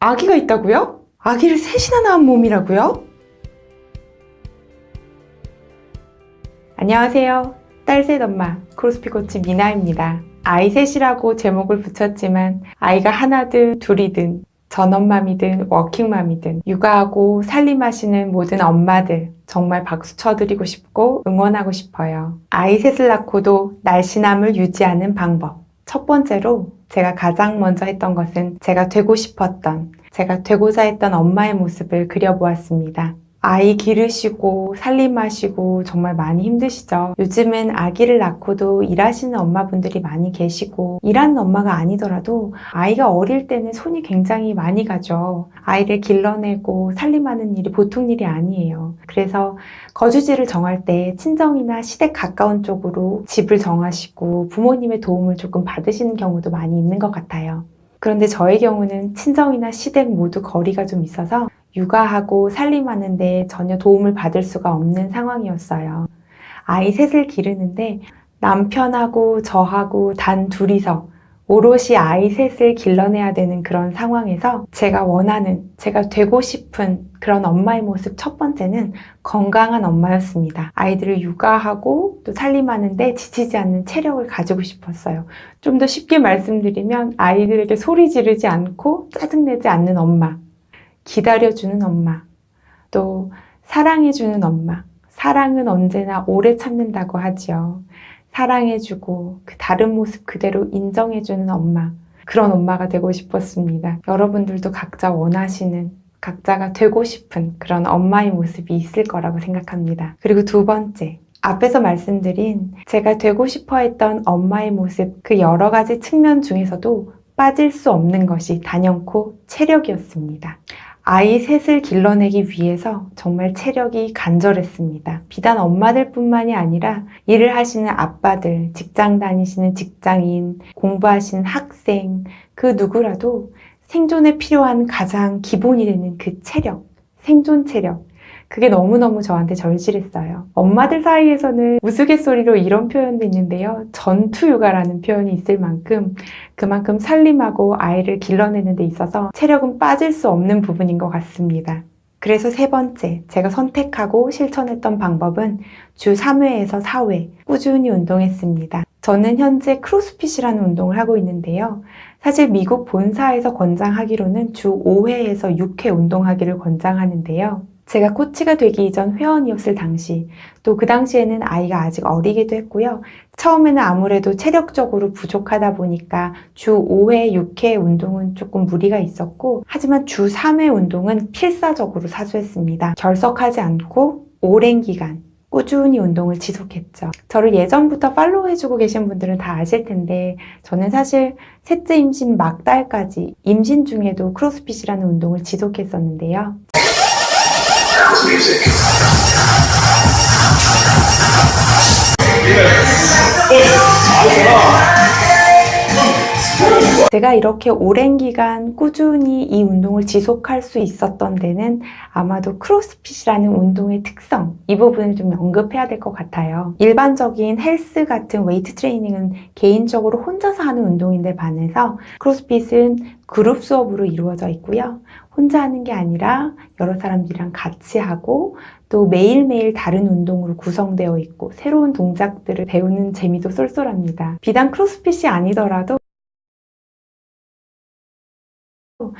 아기가 있다고요? 아기를 셋이나 낳은 몸이라고요? 안녕하세요. 딸 셋 엄마 크로스핏 코치 미나입니다. 아이 셋이라고 제목을 붙였지만 아이가 하나든 둘이든 전엄맘이든 워킹맘이든 육아하고 살림하시는 모든 엄마들 정말 박수 쳐드리고 싶고 응원하고 싶어요. 아이 셋을 낳고도 날씬함을 유지하는 방법. 첫 번째로 제가 가장 먼저 했던 것은 제가 되고 싶었던, 제가 되고자 했던 엄마의 모습을 그려보았습니다. 아이 기르시고 살림하시고 정말 많이 힘드시죠. 요즘은 아기를 낳고도 일하시는 엄마분들이 많이 계시고 일하는 엄마가 아니더라도 아이가 어릴 때는 손이 굉장히 많이 가죠. 아이를 길러내고 살림하는 일이 보통 일이 아니에요. 그래서 거주지를 정할 때 친정이나 시댁 가까운 쪽으로 집을 정하시고 부모님의 도움을 조금 받으시는 경우도 많이 있는 것 같아요. 그런데 저의 경우는 친정이나 시댁 모두 거리가 좀 있어서 육아하고 살림하는데 전혀 도움을 받을 수가 없는 상황이었어요. 아이 셋을 기르는데 남편하고 저하고 단 둘이서 오롯이 아이 셋을 길러내야 되는 그런 상황에서 제가 원하는, 제가 되고 싶은 그런 엄마의 모습 첫 번째는 건강한 엄마였습니다. 아이들을 육아하고 또 살림하는데 지치지 않는 체력을 가지고 싶었어요. 좀 더 쉽게 말씀드리면 아이들에게 소리 지르지 않고 짜증내지 않는 엄마, 기다려주는 엄마, 또 사랑해주는 엄마. 사랑은 언제나 오래 참는다고 하지요. 사랑해주고 그 다른 모습 그대로 인정해주는 엄마. 그런 엄마가 되고 싶었습니다. 여러분들도 각자 원하시는, 각자가 되고 싶은 그런 엄마의 모습이 있을 거라고 생각합니다. 그리고 두 번째. 앞에서 말씀드린 제가 되고 싶어 했던 엄마의 모습 그 여러 가지 측면 중에서도 빠질 수 없는 것이 단연코 체력이었습니다. 아이 셋을 길러내기 위해서 정말 체력이 간절했습니다. 비단 엄마들 뿐만이 아니라 일을 하시는 아빠들, 직장 다니시는 직장인, 공부하시는 학생, 그 누구라도 생존에 필요한 가장 기본이 되는 그 체력, 생존 체력. 그게 너무너무 저한테 절실했어요. 엄마들 사이에서는 우스갯소리로 이런 표현도 있는데요. 전투 육아라는 표현이 있을 만큼 그만큼 살림하고 아이를 길러내는 데 있어서 체력은 빠질 수 없는 부분인 것 같습니다. 그래서 세 번째, 제가 선택하고 실천했던 방법은 주 3회에서 4회 꾸준히 운동했습니다. 저는 현재 크로스핏이라는 운동을 하고 있는데요. 사실 미국 본사에서 권장하기로는 주 5회에서 6회 운동하기를 권장하는데요. 제가 코치가 되기 이전 회원이었을 당시, 또 그 당시에는 아이가 아직 어리기도 했고요. 처음에는 아무래도 체력적으로 부족하다 보니까 주 5회, 6회 운동은 조금 무리가 있었고, 하지만 주 3회 운동은 필사적으로 사수했습니다. 결석하지 않고 오랜 기간 꾸준히 운동을 지속했죠. 저를 예전부터 팔로우 해주고 계신 분들은 다 아실 텐데, 저는 사실 셋째 임신 막달까지 임신 중에도 크로스핏이라는 운동을 지속했었는데요. Music. 제가 이렇게 오랜 기간 꾸준히 이 운동을 지속할 수 있었던 데는 아마도 크로스핏이라는 운동의 특성, 이 부분을 좀 언급해야 될 것 같아요. 일반적인 헬스 같은 웨이트 트레이닝은 개인적으로 혼자서 하는 운동인데 반해서 크로스핏은 그룹 수업으로 이루어져 있고요. 혼자 하는 게 아니라 여러 사람들이랑 같이 하고 또 매일매일 다른 운동으로 구성되어 있고 새로운 동작들을 배우는 재미도 쏠쏠합니다. 비단 크로스핏이 아니더라도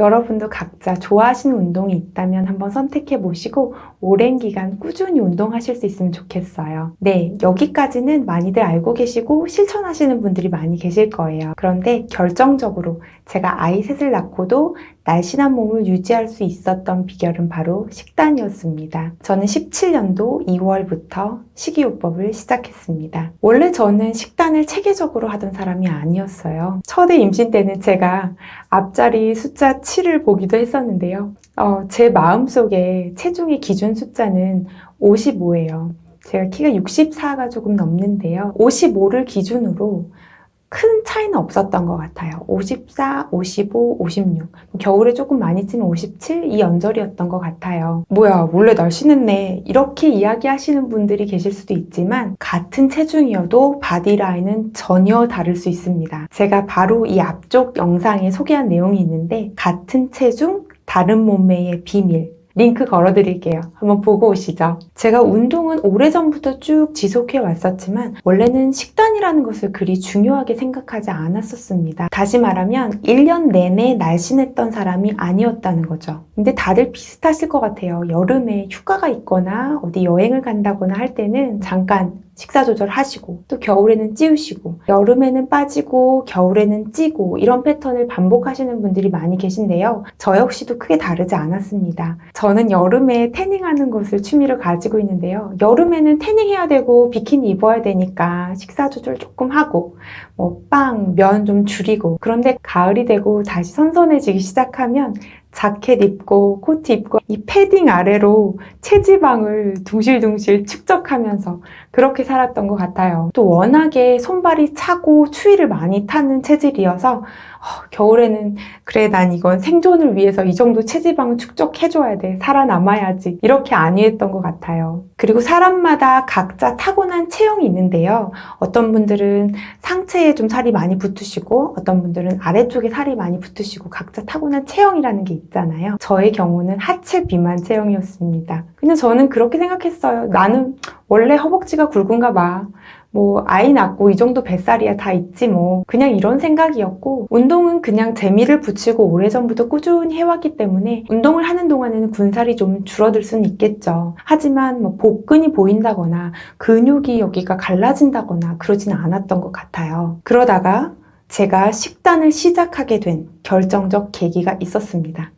여러분도 각자 좋아하시는 운동이 있다면 한번 선택해 보시고 오랜 기간 꾸준히 운동하실 수 있으면 좋겠어요. 네, 여기까지는 많이들 알고 계시고 실천하시는 분들이 많이 계실 거예요. 그런데 결정적으로 제가 아이 셋을 낳고도 날씬한 몸을 유지할 수 있었던 비결은 바로 식단이었습니다. 저는 17년도 2월부터 식이요법을 시작했습니다. 원래 저는 식단을 체계적으로 하던 사람이 아니었어요. 첫애 임신 때는 제가 앞자리 숫자 7을 보기도 했었는데요. 어, 제 마음속에 체중의 기준 숫자는 55예요. 제가 키가 64가 조금 넘는데요. 55를 기준으로 큰 차이는 없었던 것 같아요. 54, 55, 56. 겨울에 조금 많이 찌면 57? 이 언저리였던 것 같아요. 뭐야, 원래 날씬했네. 이렇게 이야기하시는 분들이 계실 수도 있지만, 같은 체중이어도 바디라인은 전혀 다를 수 있습니다. 제가 바로 이 앞쪽 영상에 소개한 내용이 있는데, 같은 체중, 바른 몸매의 비밀. 링크 걸어드릴게요. 한번 보고 오시죠. 제가 운동은 오래전부터 쭉 지속해 왔었지만 원래는 식단이라는 것을 그리 중요하게 생각하지 않았었습니다. 다시 말하면 1년 내내 날씬했던 사람이 아니었다는 거죠. 근데 다들 비슷하실 것 같아요. 여름에 휴가가 있거나 어디 여행을 간다거나 할 때는 잠깐 식사 조절하시고 또 겨울에는 찌우시고 여름에는 빠지고 겨울에는 찌고 이런 패턴을 반복하시는 분들이 많이 계신데요. 저 역시도 크게 다르지 않았습니다. 저는 여름에 태닝하는 것을 취미로 가지고 있는데요. 여름에는 태닝해야 되고 비키니 입어야 되니까 식사 조절 조금 하고 뭐 빵, 면 좀 줄이고 그런데 가을이 되고 다시 선선해지기 시작하면 자켓 입고 코트 입고 이 패딩 아래로 체지방을 둥실둥실 축적하면서 그렇게 살았던 것 같아요. 또 워낙에 손발이 차고 추위를 많이 타는 체질이어서 어, 겨울에는 그래 난 이건 생존을 위해서 이 정도 체지방을 축적해줘야 돼 살아남아야지 이렇게 안위했던 것 같아요. 그리고 사람마다 각자 타고난 체형이 있는데요. 어떤 분들은 상체에 좀 살이 많이 붙으시고 어떤 분들은 아래쪽에 살이 많이 붙으시고 각자 타고난 체형이라는 게 있잖아요. 저의 경우는 하체 비만 체형이었습니다. 그냥 저는 그렇게 생각했어요. 나는 원래 허벅지가 굵은가 봐. 뭐 아이 낳고 이 정도 뱃살이야 다 있지 뭐. 그냥 이런 생각이었고 운동은 그냥 재미를 붙이고 오래전부터 꾸준히 해왔기 때문에 운동을 하는 동안에는 군살이 좀 줄어들 수는 있겠죠. 하지만 뭐 복근이 보인다거나 근육이 여기가 갈라진다거나 그러지는 않았던 것 같아요. 그러다가 제가 식단을 시작하게 된 결정적 계기가 있었습니다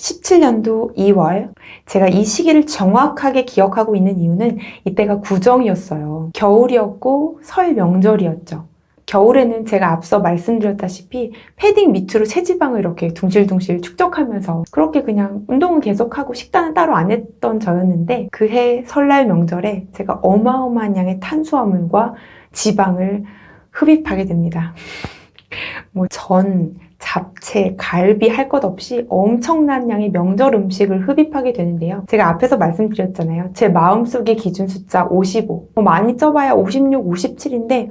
17년도 2월 제가 이 시기를 정확하게 기억하고 있는 이유는 이때가 구정이었어요. 겨울이었고 설 명절이었죠. 겨울에는 제가 앞서 말씀드렸다시피 패딩 밑으로 체지방을 이렇게 둥실둥실 축적하면서 그렇게 그냥 운동은 계속하고 식단은 따로 안 했던 저였는데 그해 설날 명절에 제가 어마어마한 양의 탄수화물과 지방을 흡입하게 됩니다. 뭐 전, 잡채, 갈비 할 것 없이 엄청난 양의 명절 음식을 흡입하게 되는데요. 제가 앞에서 말씀드렸잖아요. 제 마음속의 기준 숫자 55. 뭐 많이 쪄봐야 56, 57인데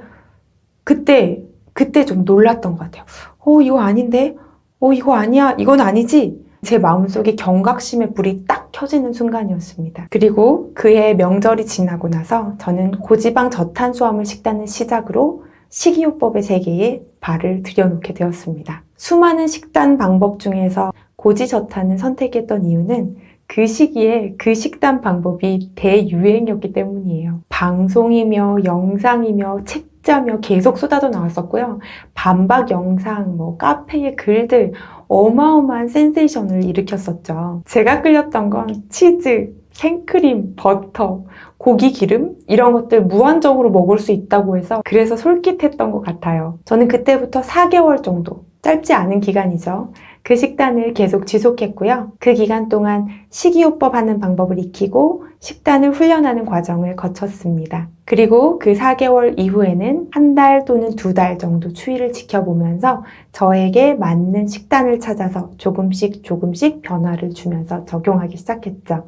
그때 그때 좀 놀랐던 것 같아요. 어 이거 아닌데? 어 이거 아니야? 이건 아니지? 제 마음속에 경각심의 불이 딱 켜지는 순간이었습니다. 그리고 그해 명절이 지나고 나서 저는 고지방 저탄수화물 식단을 시작으로 식이요법의 세계에 발을 들여놓게 되었습니다. 수많은 식단 방법 중에서 고지저탄을 선택했던 이유는 그 시기에 그 식단 방법이 대유행이었기 때문이에요. 방송이며 영상이며 책자며 계속 쏟아져 나왔었고요. 반박 영상, 뭐 카페의 글들 어마어마한 센세이션을 일으켰었죠. 제가 끌렸던 건 치즈, 생크림, 버터, 고기 기름 이런 것들 무한정으로 먹을 수 있다고 해서 그래서 솔깃했던 것 같아요. 저는 그때부터 4개월 정도 짧지 않은 기간이죠. 그 식단을 계속 지속했고요. 그 기간 동안 식이요법 하는 방법을 익히고 식단을 훈련하는 과정을 거쳤습니다. 그리고 그 4개월 이후에는 한 달 또는 두 달 정도 추이를 지켜보면서 저에게 맞는 식단을 찾아서 조금씩 조금씩 변화를 주면서 적용하기 시작했죠.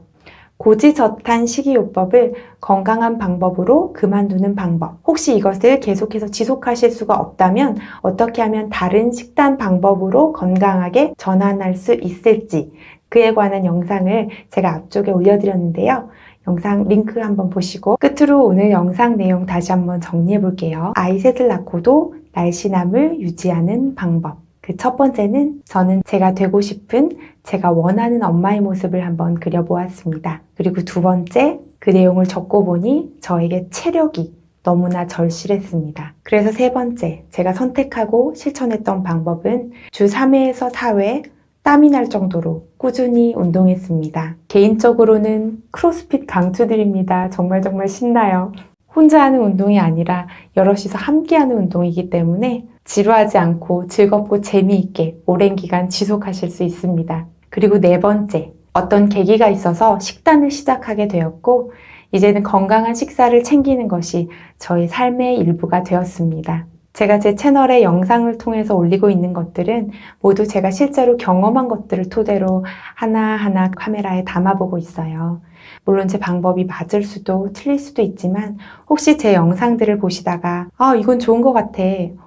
고지저탄 식이요법을 건강한 방법으로 그만두는 방법. 혹시 이것을 계속해서 지속하실 수가 없다면 어떻게 하면 다른 식단 방법으로 건강하게 전환할 수 있을지 그에 관한 영상을 제가 앞쪽에 올려드렸는데요. 영상 링크 한번 보시고 끝으로 오늘 영상 내용 다시 한번 정리해 볼게요. 아이 셋을 낳고도 날씬함을 유지하는 방법. 그 첫 번째는 저는 제가 되고 싶은 제가 원하는 엄마의 모습을 한번 그려보았습니다. 그리고 두 번째, 그 내용을 적고 보니 저에게 체력이 너무나 절실했습니다. 그래서 세 번째, 제가 선택하고 실천했던 방법은 주 3회에서 4회 땀이 날 정도로 꾸준히 운동했습니다. 개인적으로는 크로스핏 강추드립니다. 정말 정말 신나요. 혼자 하는 운동이 아니라 여럿이서 함께 하는 운동이기 때문에 지루하지 않고 즐겁고 재미있게 오랜 기간 지속하실 수 있습니다. 그리고 네 번째, 어떤 계기가 있어서 식단을 시작하게 되었고, 이제는 건강한 식사를 챙기는 것이 저의 삶의 일부가 되었습니다. 제가 제 채널에 영상을 통해서 올리고 있는 것들은 모두 제가 실제로 경험한 것들을 토대로 하나하나 카메라에 담아보고 있어요. 물론 제 방법이 맞을 수도 틀릴 수도 있지만 혹시 제 영상들을 보시다가 아, 이건 좋은 것 같아.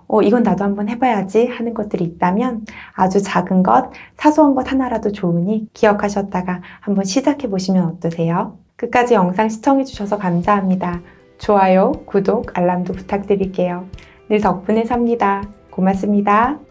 어, 이건 나도 한번 해봐야지 하는 것들이 있다면 아주 작은 것, 사소한 것 하나라도 좋으니 기억하셨다가 한번 시작해 보시면 어떠세요? 끝까지 영상 시청해 주셔서 감사합니다. 좋아요, 구독, 알람도 부탁드릴게요. 늘 덕분에 삽니다. 고맙습니다.